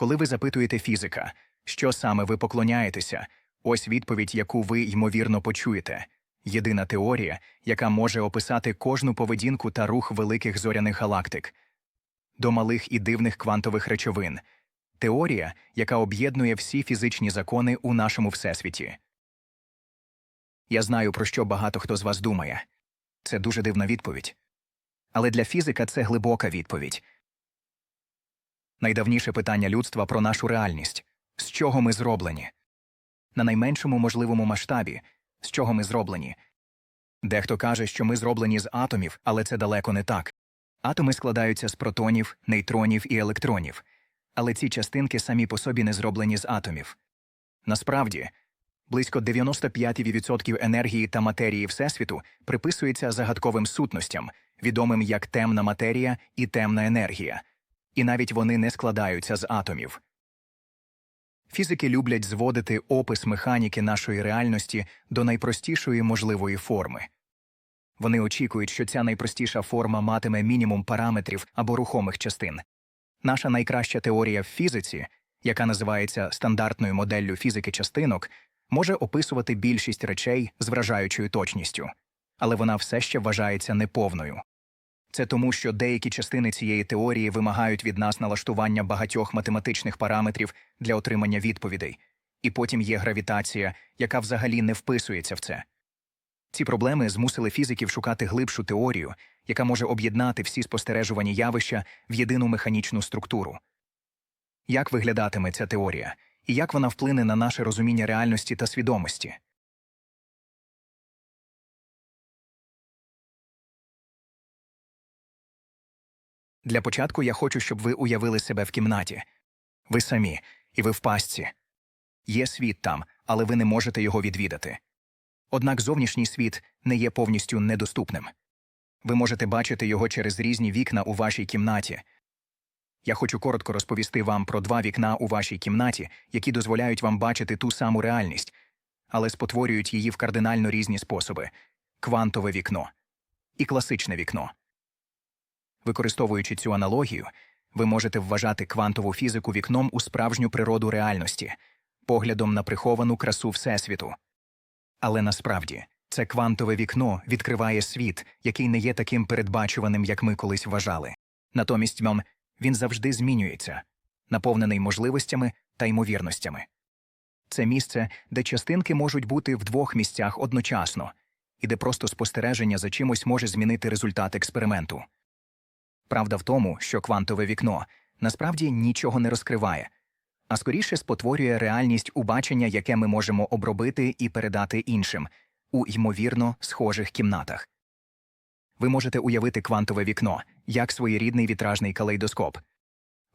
Коли ви запитуєте фізика, що саме ви поклоняєтеся, ось відповідь, яку ви ймовірно почуєте. Єдина теорія, яка може описати кожну поведінку та рух великих зоряних галактик до малих і дивних квантових речовин. Теорія, яка об'єднує всі фізичні закони у нашому всесвіті. Я знаю, про що багато хто з вас думає. Це дуже дивна відповідь. Але для фізика це глибока відповідь. Найдавніше питання людства про нашу реальність з чого ми зроблені? На найменшому можливому масштабі з чого ми зроблені. Дехто каже, що ми зроблені з атомів, але це далеко не так. Атоми складаються з протонів, нейтронів і електронів, але ці частинки самі по собі не зроблені з атомів. Насправді, близько 95% енергії та матерії Всесвіту приписується загадковим сутностям, відомим як темна матерія і темна енергія, і навіть вони не складаються з атомів. Фізики люблять зводити опис механіки нашої реальності до найпростішої можливої форми. Вони очікують, що ця найпростіша форма матиме мінімум параметрів або рухомих частин. Наша найкраща теорія в фізиці, яка називається стандартною моделлю фізики частинок, може описувати більшість речей з вражаючою точністю, але вона все ще вважається неповною. Це тому, що деякі частини цієї теорії вимагають від нас налаштування багатьох математичних параметрів для отримання відповідей, і потім є гравітація, яка взагалі не вписується в це. Ці проблеми змусили фізиків шукати глибшу теорію, яка може об'єднати всі спостережувані явища в єдину механічну структуру. Як виглядатиме ця теорія, і як вона вплине на наше розуміння реальності та свідомості? Для початку я хочу, щоб ви уявили себе в кімнаті. Ви самі, і ви в пастці. Є світ там, але ви не можете його відвідати. Однак зовнішній світ не є повністю недоступним. Ви можете бачити його через різні вікна у вашій кімнаті. Я хочу коротко розповісти вам про два вікна у вашій кімнаті, які дозволяють вам бачити ту саму реальність, але спотворюють її в кардинально різні способи квантове вікно і класичне вікно. Використовуючи цю аналогію, ви можете вважати квантову фізику вікном у справжню природу реальності, поглядом на приховану красу Всесвіту. Але насправді це квантове вікно відкриває світ, який не є таким передбачуваним, як ми колись вважали. Натомість він завжди змінюється, наповнений можливостями та ймовірностями. Це місце, де частинки можуть бути в двох місцях одночасно, і де просто спостереження за чимось може змінити результат експерименту. Правда в тому, що квантове вікно насправді нічого не розкриває, а скоріше спотворює реальність у бачення, яке ми можемо обробити і передати іншим у ймовірно схожих кімнатах. Ви можете уявити квантове вікно як своєрідний вітражний калейдоскоп.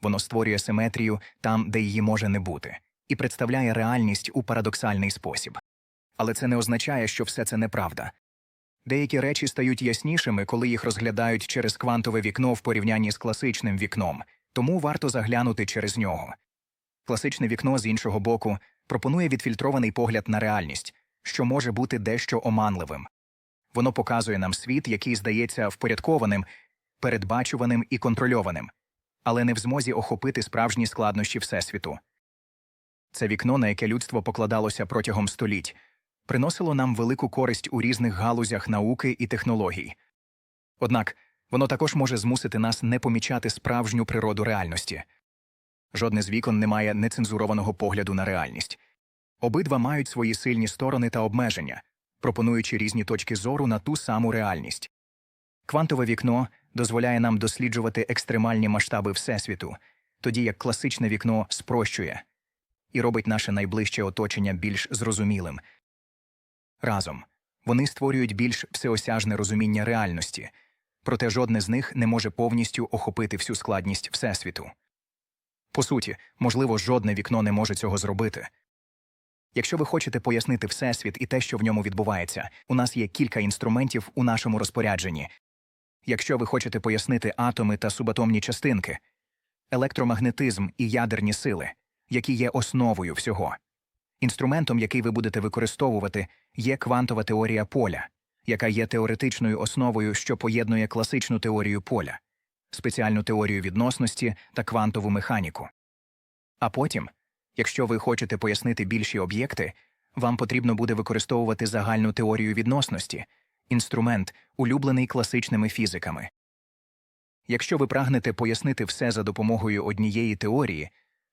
Воно створює симетрію там, де її може не бути, і представляє реальність у парадоксальний спосіб. Але це не означає, що все це неправда. Деякі речі стають яснішими, коли їх розглядають через квантове вікно в порівнянні з класичним вікном, тому варто заглянути через нього. Класичне вікно з іншого боку пропонує відфільтрований погляд на реальність, що може бути дещо оманливим. Воно показує нам світ, який здається впорядкованим, передбачуваним і контрольованим, але не в змозі охопити справжні складнощі Всесвіту. Це вікно, на яке людство покладалося протягом століть, приносило нам велику користь у різних галузях науки і технологій. Однак воно також може змусити нас не помічати справжню природу реальності. Жодне з вікон не має нецензурованого погляду на реальність. Обидва мають свої сильні сторони та обмеження, пропонуючи різні точки зору на ту саму реальність. Квантове вікно дозволяє нам досліджувати екстремальні масштаби Всесвіту, тоді як класичне вікно спрощує і робить наше найближче оточення більш зрозумілим. Разом вони створюють більш всеосяжне розуміння реальності, проте жодне з них не може повністю охопити всю складність Всесвіту. По суті, можливо, жодне вікно не може цього зробити. Якщо ви хочете пояснити Всесвіт і те, що в ньому відбувається, у нас є кілька інструментів у нашому розпорядженні. Якщо ви хочете пояснити атоми та субатомні частинки, електромагнетизм і ядерні сили, які є основою всього. Інструментом, який ви будете використовувати, є квантова теорія поля, яка є теоретичною основою, що поєднує класичну теорію поля, спеціальну теорію відносності та квантову механіку. А потім, якщо ви хочете пояснити більші об'єкти, вам потрібно буде використовувати загальну теорію відносності, інструмент, улюблений класичними фізиками. Якщо ви прагнете пояснити все за допомогою однієї теорії,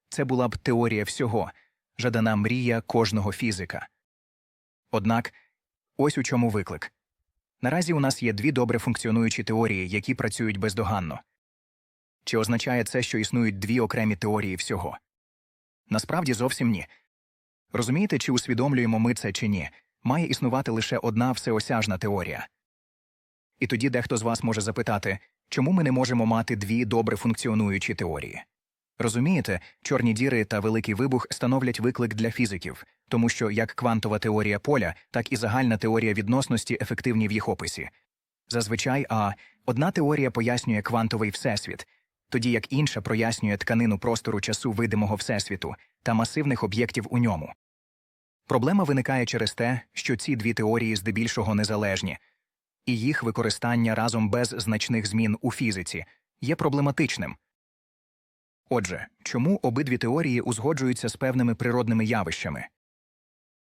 це була б теорія всього, жадана мрія кожного фізика. Однак, ось у чому виклик. Наразі у нас є дві добре функціонуючі теорії, які працюють бездоганно. Чи означає це, що існують дві окремі теорії всього? Насправді зовсім ні. Розумієте, чи усвідомлюємо ми це чи ні, має існувати лише одна всеосяжна теорія. І тоді дехто з вас може запитати, чому ми не можемо мати дві добре функціонуючі теорії? Розумієте, чорні діри та великий вибух становлять виклик для фізиків, тому що як квантова теорія поля, так і загальна теорія відносності ефективні в їх описі. Зазвичай, а одна теорія пояснює квантовий всесвіт, тоді як інша прояснює тканину простору часу видимого всесвіту та масивних об'єктів у ньому. Проблема виникає через те, що ці дві теорії здебільшого незалежні, і їх використання разом без значних змін у фізиці є проблематичним. Отже, чому обидві теорії узгоджуються з певними природними явищами?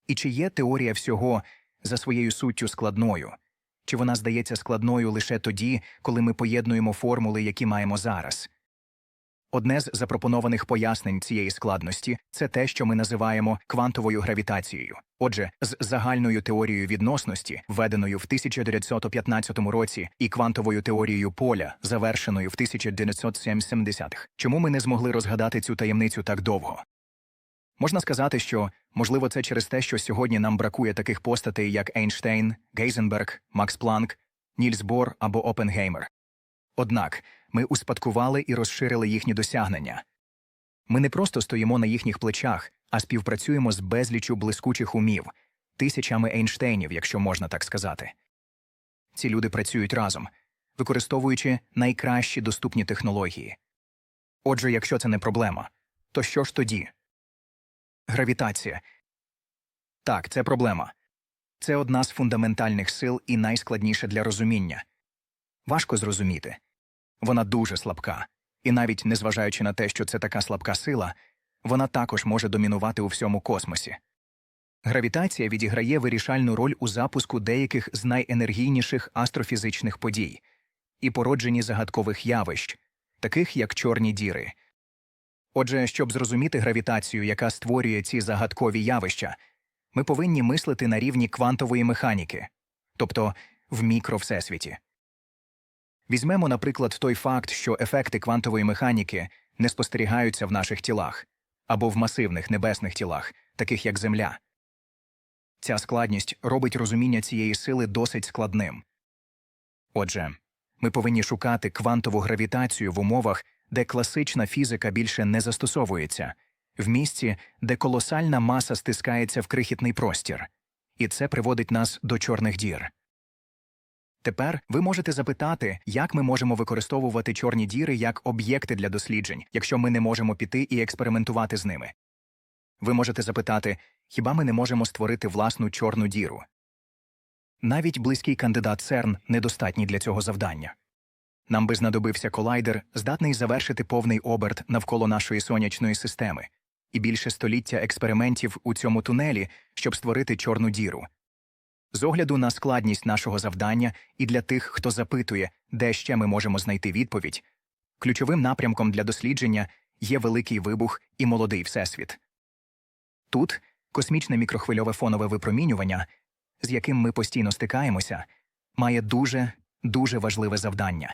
І чи є теорія всього за своєю суттю складною? Чи вона здається складною лише тоді, коли ми поєднуємо формули, які маємо зараз? Одне з запропонованих пояснень цієї складності це те, що ми називаємо квантовою гравітацією. Отже, з загальною теорією відносності, введеною в 1915 році, і квантовою теорією поля, завершеною в 1970-х. Чому ми не змогли розгадати цю таємницю так довго? Можна сказати, що, можливо, це через те, що сьогодні нам бракує таких постатей, як Ейнштейн, Гейзенберг, Макс Планк, Нільс Бор або Опенгеймер. Однак ми успадкували і розширили їхні досягнення. Ми не просто стоїмо на їхніх плечах, а співпрацюємо з безлічю блискучих умів, тисячами Ейнштейнів, якщо можна так сказати. Ці люди працюють разом, використовуючи найкращі доступні технології. Отже, якщо це не проблема, то що ж тоді? Гравітація. Так, це проблема. Це одна з фундаментальних сил і найскладніша для розуміння. Важко зрозуміти. Вона дуже слабка, і навіть незважаючи на те, що це така слабка сила, вона також може домінувати у всьому космосі. Гравітація відіграє вирішальну роль у запуску деяких з найенергійніших астрофізичних подій і породженні загадкових явищ, таких як чорні діри. Отже, щоб зрозуміти гравітацію, яка створює ці загадкові явища, ми повинні мислити на рівні квантової механіки, тобто в мікровсесвіті. Візьмемо, наприклад, той факт, що ефекти квантової механіки не спостерігаються в наших тілах або в масивних небесних тілах, таких як Земля. Ця складність робить розуміння цієї сили досить складним. Отже, ми повинні шукати квантову гравітацію в умовах, де класична фізика більше не застосовується, в місці, де колосальна маса стискається в крихітний простір, і це приводить нас до чорних дір. Тепер ви можете запитати, як ми можемо використовувати чорні діри як об'єкти для досліджень, якщо ми не можемо піти і експериментувати з ними. Ви можете запитати, хіба ми не можемо створити власну чорну діру? Навіть близький кандидат ЦЕРН недостатній для цього завдання. Нам би знадобився колайдер, здатний завершити повний оберт навколо нашої сонячної системи, і більше століття експериментів у цьому тунелі, щоб створити чорну діру. З огляду на складність нашого завдання і для тих, хто запитує, де ще ми можемо знайти відповідь, ключовим напрямком для дослідження є великий вибух і молодий всесвіт. Тут космічне мікрохвильове фонове випромінювання, з яким ми постійно стикаємося, має дуже, дуже важливе завдання.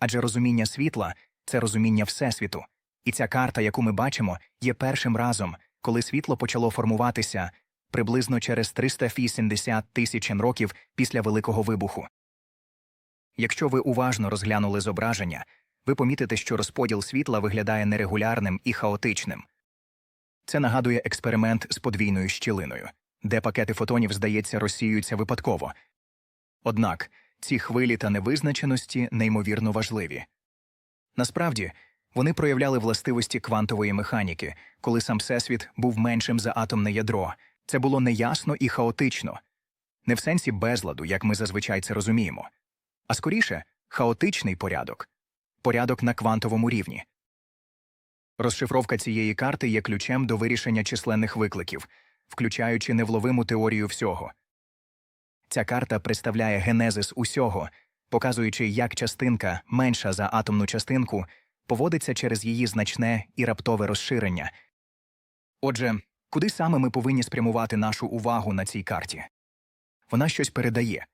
Адже розуміння світла це розуміння Всесвіту, і ця карта, яку ми бачимо, є першим разом, коли світло почало формуватися приблизно через 380 тисяч років після Великого вибуху. Якщо ви уважно розглянули зображення, ви помітите, що розподіл світла виглядає нерегулярним і хаотичним. Це нагадує експеримент з подвійною щілиною, де пакети фотонів, здається, розсіюються випадково. Однак ці хвилі та невизначеності неймовірно важливі. Насправді, вони проявляли властивості квантової механіки, коли сам всесвіт був меншим за атомне ядро, це було неясно і хаотично, не в сенсі безладу, як ми зазвичай це розуміємо, а скоріше хаотичний порядок, порядок на квантовому рівні. Розшифровка цієї карти є ключем до вирішення численних викликів, включаючи невловиму теорію всього. Ця карта представляє генезис усього, показуючи, як частинка, менша за атомну частинку, поводиться через її значне і раптове розширення. Отже, куди саме ми повинні спрямувати нашу увагу на цій карті? Вона щось передає.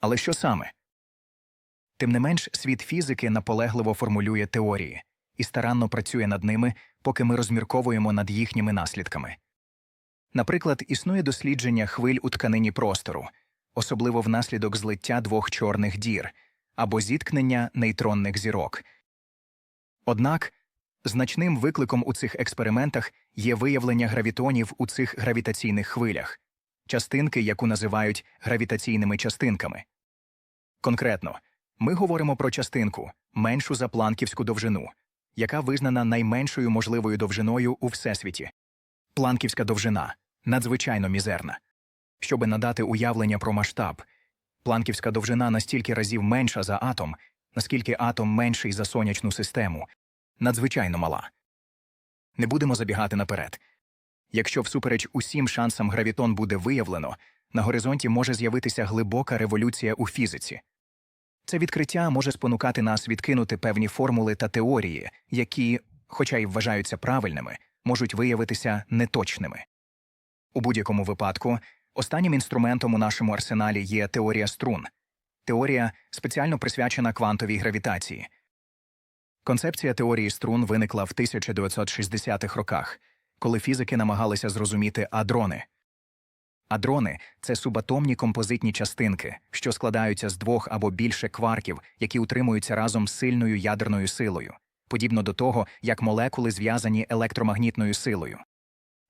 Але що саме? Тим не менш, світ фізики наполегливо формулює теорії і старанно працює над ними, поки ми розмірковуємо над їхніми наслідками. Наприклад, існує дослідження хвиль у тканині простору, особливо внаслідок злиття двох чорних дір або зіткнення нейтронних зірок. Однак значним викликом у цих експериментах є виявлення гравітонів у цих гравітаційних хвилях, частинки, яку називають гравітаційними частинками. Конкретно, ми говоримо про частинку, меншу за планківську довжину, яка визнана найменшою можливою довжиною у всесвіті. Планківська довжина надзвичайно мізерна. Щоби надати уявлення про масштаб, планківська довжина настільки разів менша за атом, наскільки атом менший за сонячну систему, надзвичайно мала. Не будемо забігати наперед. Якщо всупереч усім шансам гравітон буде виявлено, на горизонті може з'явитися глибока революція у фізиці. Це відкриття може спонукати нас відкинути певні формули та теорії, які, хоча й вважаються правильними, можуть виявитися неточними. У будь-якому випадку, останнім інструментом у нашому арсеналі є теорія струн, теорія, спеціально присвячена квантовій гравітації. Концепція теорії струн виникла в 1960-х роках, коли фізики намагалися зрозуміти адрони. Адрони це субатомні композитні частинки, що складаються з двох або більше кварків, які утримуються разом з сильною ядерною силою, подібно до того, як молекули зв'язані електромагнітною силою.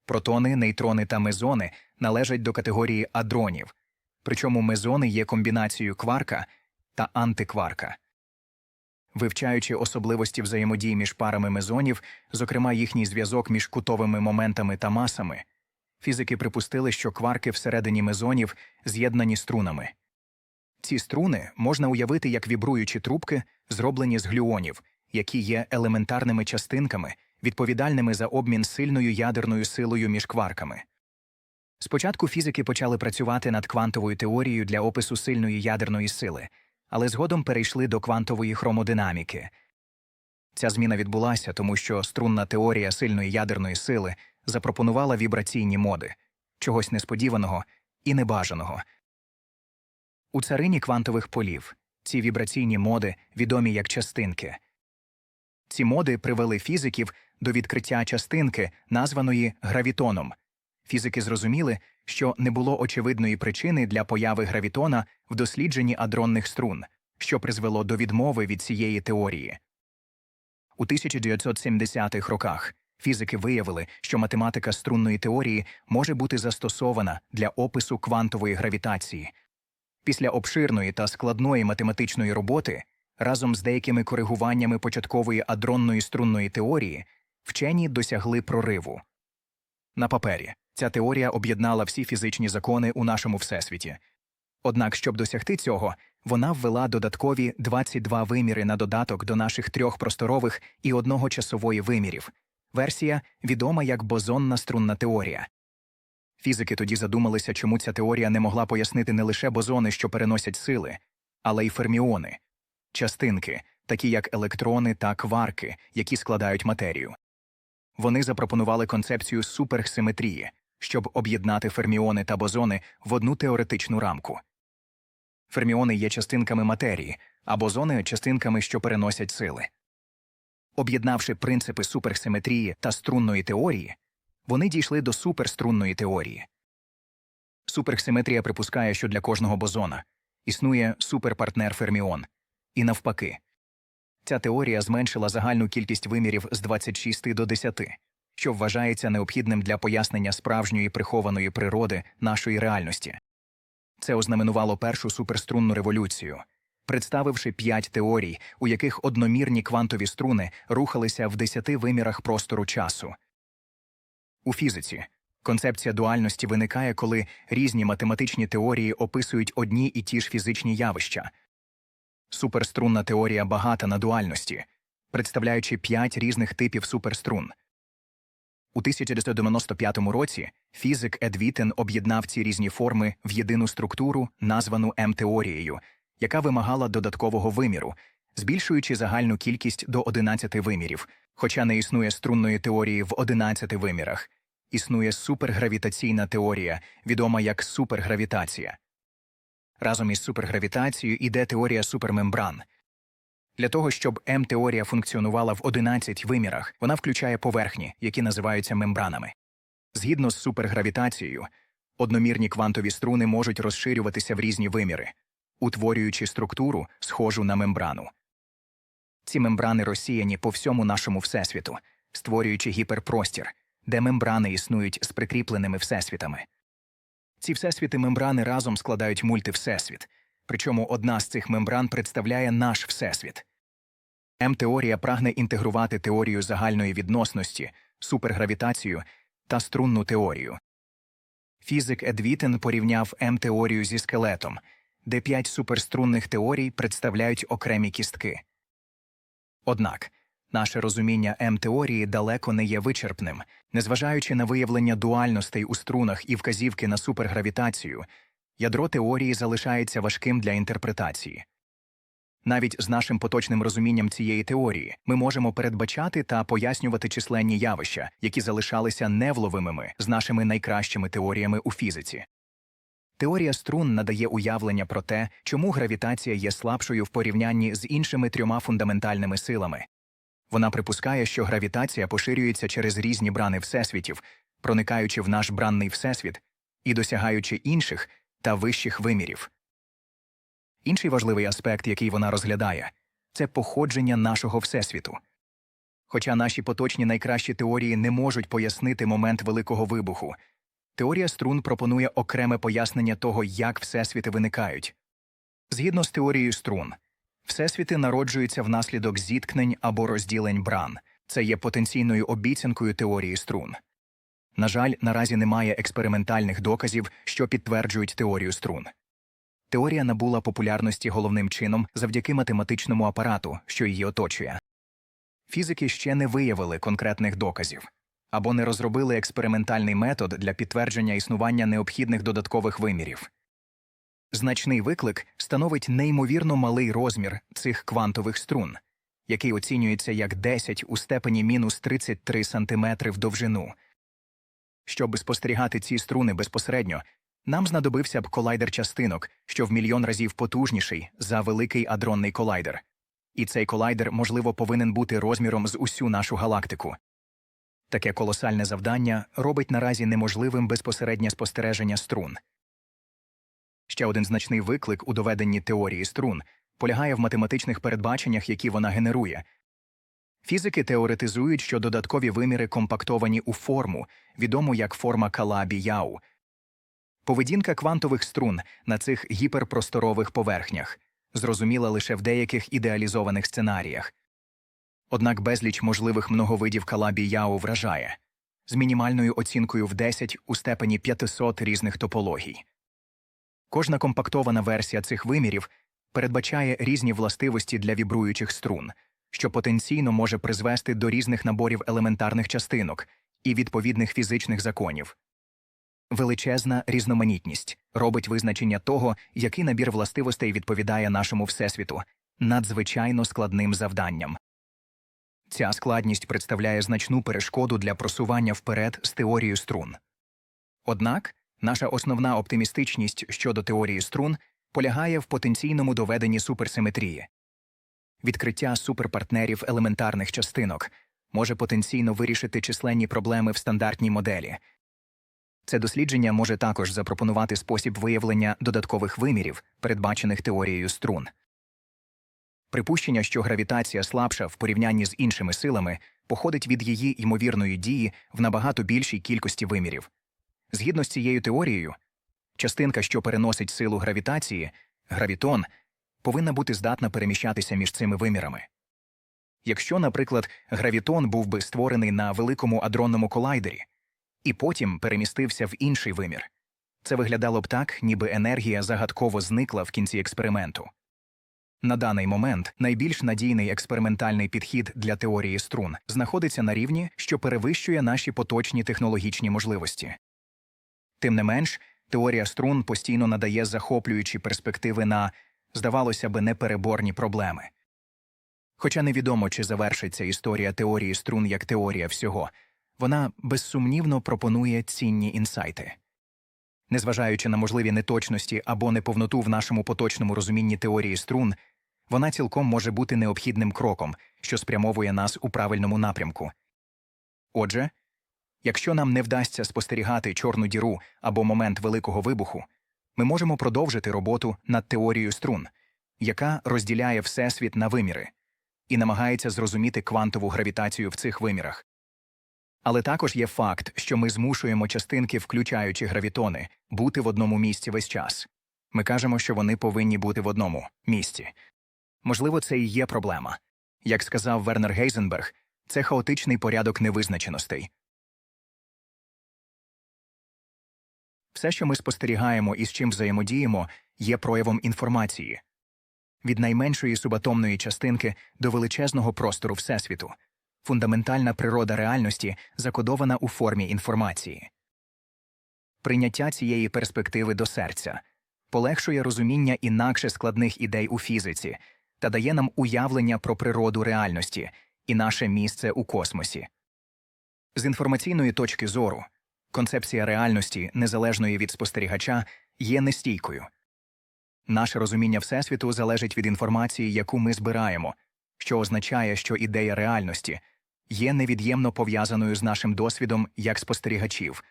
Протони, нейтрони та мезони належать до категорії адронів, причому мезони є комбінацією кварка та антикварка. Вивчаючи особливості взаємодії між парами мезонів, зокрема їхній зв'язок між кутовими моментами та масами, фізики припустили, що кварки всередині мезонів з'єднані струнами. Ці струни можна уявити як вібруючі трубки, зроблені з глюонів, які є елементарними частинками, відповідальними за обмін сильною ядерною силою між кварками. Спочатку фізики почали працювати над квантовою теорією для опису сильної ядерної сили, але згодом перейшли до квантової хромодинаміки. Ця зміна відбулася, тому що струнна теорія сильної ядерної сили запропонувала вібраційні моди чогось несподіваного і небажаного. У царині квантових полів ці вібраційні моди відомі як частинки. Ці моди привели фізиків до відкриття частинки, названої гравітоном. Фізики зрозуміли, що не було очевидної причини для появи гравітона в дослідженні адронних струн, що призвело до відмови від цієї теорії. У 1970-х роках фізики виявили, що математика струнної теорії може бути застосована для опису квантової гравітації. Після обширної та складної математичної роботи разом з деякими коригуваннями початкової адронної струнної теорії вчені досягли прориву. На папері ця теорія об'єднала всі фізичні закони у нашому всесвіті. Однак, щоб досягти цього, вона ввела додаткові 22 виміри на додаток до наших трьох просторових і одного часової вимірів. Версія відома як бозонна струнна теорія. Фізики тоді задумалися, чому ця теорія не могла пояснити не лише бозони, що переносять сили, але й ферміони частинки, такі як електрони та кварки, які складають матерію. Вони запропонували концепцію суперсиметрії, щоб об'єднати ферміони та бозони в одну теоретичну рамку. Ферміони є частинками матерії, а бозони частинками, що переносять сили. Об'єднавши принципи суперсиметрії та струнної теорії, вони дійшли до суперструнної теорії. Суперсиметрія припускає, що для кожного бозона існує суперпартнер ферміон, і навпаки. Ця теорія зменшила загальну кількість вимірів з 26 до 10, що вважається необхідним для пояснення справжньої прихованої природи нашої реальності. Це ознаменувало першу суперструнну революцію, представивши п'ять теорій, у яких одномірні квантові струни рухалися в десяти вимірах простору часу. У фізиці концепція дуальності виникає, коли різні математичні теорії описують одні і ті ж фізичні явища. Суперструнна теорія багата на дуальності. представляючи п'ять різних типів суперструн. У 1995 році фізик Ед Вітен об'єднав ці різні форми в єдину структуру, названу М-теорією, яка вимагала додаткового виміру, збільшуючи загальну кількість до 11 вимірів, хоча не існує струнної теорії в 11 вимірах. Існує супергравітаційна теорія, відома як супергравітація. Разом із супергравітацією іде теорія супермембран. Для того, щоб М-теорія функціонувала в 11 вимірах, вона включає поверхні, які називаються мембранами. Згідно з супергравітацією, одномірні квантові струни можуть розширюватися в різні виміри, утворюючи структуру, схожу на мембрану. Ці мембрани розсіяні по всьому нашому всесвіту, створюючи гіперпростір, де мембрани існують з прикріпленими всесвітами. Ці всесвіти мембрани разом складають мультивсесвіт, причому одна з цих мембран представляє наш всесвіт. М-теорія прагне інтегрувати теорію загальної відносності, супергравітацію та струнну теорію. Фізик Ед Вітен порівняв М-теорію зі скелетом, де п'ять суперструнних теорій представляють окремі кістки. Однак наше розуміння М-теорії далеко не є вичерпним, незважаючи на виявлення дуальностей у струнах і вказівки на супергравітацію, ядро теорії залишається важким для інтерпретації. Навіть з нашим поточним розумінням цієї теорії ми можемо передбачати та пояснювати численні явища, які залишалися невловимими з нашими найкращими теоріями у фізиці. Теорія струн надає уявлення про те, чому гравітація є слабшою в порівнянні з іншими трьома фундаментальними силами. Вона припускає, що гравітація поширюється через різні брани всесвітів, проникаючи в наш бранний всесвіт і досягаючи інших та вищих вимірів. Інший важливий аспект, який вона розглядає, це походження нашого всесвіту. Хоча наші поточні найкращі теорії не можуть пояснити момент великого вибуху, теорія струн пропонує окреме пояснення того, як всесвіти виникають. Згідно з теорією струн, всесвіти народжуються внаслідок зіткнень або розділень бран. Це є потенційною обіцянкою теорії струн. На жаль, наразі немає експериментальних доказів, що підтверджують теорію струн. Теорія набула популярності головним чином завдяки математичному апарату, що її оточує. Фізики ще не виявили конкретних доказів або не розробили експериментальний метод для підтвердження існування необхідних додаткових вимірів. Значний виклик становить неймовірно малий розмір цих квантових струн, який оцінюється як 10 у степені мінус 33 см в довжину. Щоб спостерігати ці струни безпосередньо, нам знадобився б колайдер частинок, що в мільйон разів потужніший за великий адронний колайдер. І цей колайдер, можливо, повинен бути розміром з усю нашу галактику. Таке колосальне завдання робить наразі неможливим безпосереднє спостереження струн. Ще один значний виклик у доведенні теорії струн полягає в математичних передбаченнях, які вона генерує. Фізики теоретизують, що додаткові виміри компактовані у форму, відому як форма Калабі-Яу. Поведінка квантових струн на цих гіперпросторових поверхнях зрозуміла лише в деяких ідеалізованих сценаріях. Однак безліч можливих многовидів Калабі-Яу вражає з мінімальною оцінкою в 10 у степені 500 різних топологій. Кожна компактована версія цих вимірів передбачає різні властивості для вібруючих струн, що потенційно може призвести до різних наборів елементарних частинок і відповідних фізичних законів. Величезна різноманітність робить визначення того, який набір властивостей відповідає нашому всесвіту, надзвичайно складним завданням. Ця складність представляє значну перешкоду для просування вперед з теорією струн. Однак наша основна оптимістичність щодо теорії струн полягає в потенційному доведенні суперсиметрії. Відкриття суперпартнерів елементарних частинок може потенційно вирішити численні проблеми в стандартній моделі. Це дослідження може також запропонувати спосіб виявлення додаткових вимірів, передбачених теорією струн. Припущення, що гравітація слабша в порівнянні з іншими силами, походить від її ймовірної дії в набагато більшій кількості вимірів. Згідно з цією теорією, частинка, що переносить силу гравітації, гравітон, повинна бути здатна переміщатися між цими вимірами. Якщо, наприклад, гравітон був би створений на великому адронному колайдері і потім перемістився в інший вимір, це виглядало б так, ніби енергія загадково зникла в кінці експерименту. На даний момент найбільш надійний експериментальний підхід для теорії струн знаходиться на рівні, що перевищує наші поточні технологічні можливості. Тим не менш, теорія струн постійно надає захоплюючі перспективи на, здавалося би, непереборні проблеми. Хоча невідомо, чи завершиться історія теорії струн як теорія всього, вона безсумнівно пропонує цінні інсайти. Незважаючи на можливі неточності або неповноту в нашому поточному розумінні теорії струн, вона цілком може бути необхідним кроком, що спрямовує нас у правильному напрямку. Отже, якщо нам не вдасться спостерігати чорну діру або момент великого вибуху, ми можемо продовжити роботу над теорією струн, яка розділяє Всесвіт на виміри і намагається зрозуміти квантову гравітацію в цих вимірах. Але також є факт, що ми змушуємо частинки, включаючи гравітони, бути в одному місці весь час. Ми кажемо, що вони повинні бути в одному місці. Можливо, це і є проблема. Як сказав Вернер Гейзенберг, це хаотичний порядок невизначеностей. Все, що ми спостерігаємо і з чим взаємодіємо, є проявом інформації від найменшої субатомної частинки до величезного простору Всесвіту. Фундаментальна природа реальності закодована у формі інформації. Прийняття цієї перспективи до серця полегшує розуміння інакше складних ідей у фізиці та дає нам уявлення про природу реальності і наше місце у космосі. З інформаційної точки зору концепція реальності, незалежної від спостерігача, є нестійкою. Наше розуміння Всесвіту залежить від інформації, яку ми збираємо, що означає, що ідея реальності є невід'ємно пов'язаною з нашим досвідом як спостерігачів.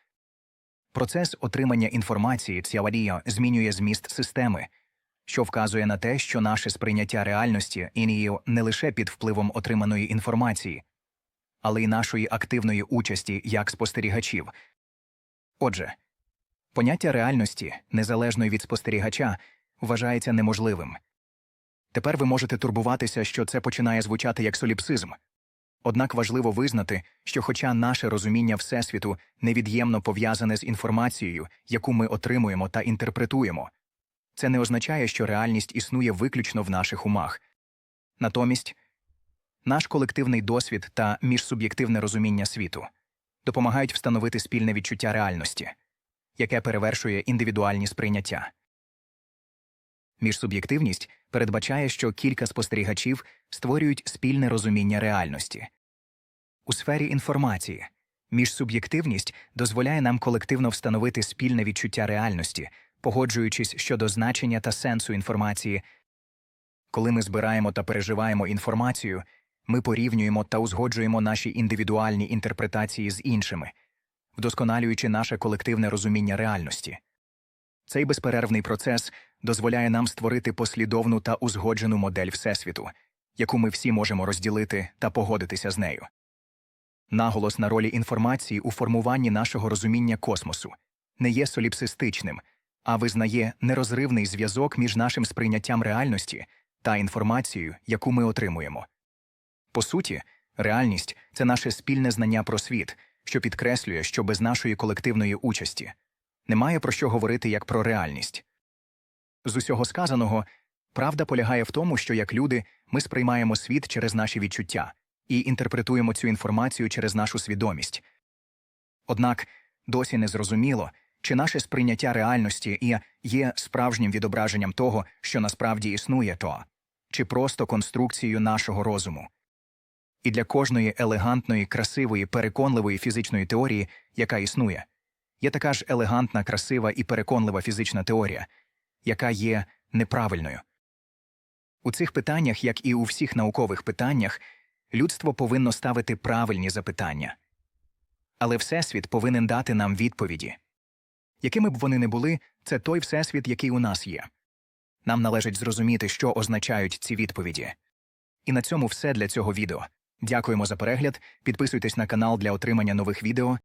Процес отримання інформації Цявадія змінює зміст системи, що вказує на те, що наше сприйняття реальності інію не лише під впливом отриманої інформації, але й нашої активної участі як спостерігачів. Отже, поняття реальності, незалежної від спостерігача, вважається неможливим. Тепер ви можете турбуватися, що це починає звучати як соліпсизм. Однак важливо визнати, що, хоча наше розуміння Всесвіту невід'ємно пов'язане з інформацією, яку ми отримуємо та інтерпретуємо, це не означає, що реальність існує виключно в наших умах. Натомість, наш колективний досвід та міжсуб'єктивне розуміння світу допомагають встановити спільне відчуття реальності, яке перевершує індивідуальні сприйняття. Міжсуб'єктивність передбачає, що кілька спостерігачів створюють спільне розуміння реальності. У сфері інформації міжсуб'єктивність дозволяє нам колективно встановити спільне відчуття реальності, погоджуючись щодо значення та сенсу інформації. Коли ми збираємо та переживаємо інформацію, ми порівнюємо та узгоджуємо наші індивідуальні інтерпретації з іншими, вдосконалюючи наше колективне розуміння реальності. Цей безперервний процес дозволяє нам створити послідовну та узгоджену модель Всесвіту, яку ми всі можемо розділити та погодитися з нею. Наголос на ролі інформації у формуванні нашого розуміння космосу не є соліпсистичним, а визнає нерозривний зв'язок між нашим сприйняттям реальності та інформацією, яку ми отримуємо. По суті, реальність це наше спільне знання про світ, що підкреслює, що без нашої колективної участі немає про що говорити як про реальність. З усього сказаного, правда полягає в тому, що як люди ми сприймаємо світ через наші відчуття і інтерпретуємо цю інформацію через нашу свідомість. Однак досі не зрозуміло, чи наше сприйняття реальності і є справжнім відображенням того, що насправді існує то, чи просто конструкцією нашого розуму. І для кожної елегантної, красивої, переконливої фізичної теорії, яка існує, є така ж елегантна, красива і переконлива фізична теорія, яка є неправильною. У цих питаннях, як і у всіх наукових питаннях, людство повинно ставити правильні запитання. Але Всесвіт повинен дати нам відповіді. Якими б вони не були, це той Всесвіт, який у нас є. Нам належить зрозуміти, що означають ці відповіді. І на цьому все для цього відео. Дякуємо за перегляд, підписуйтесь на канал для отримання нових відео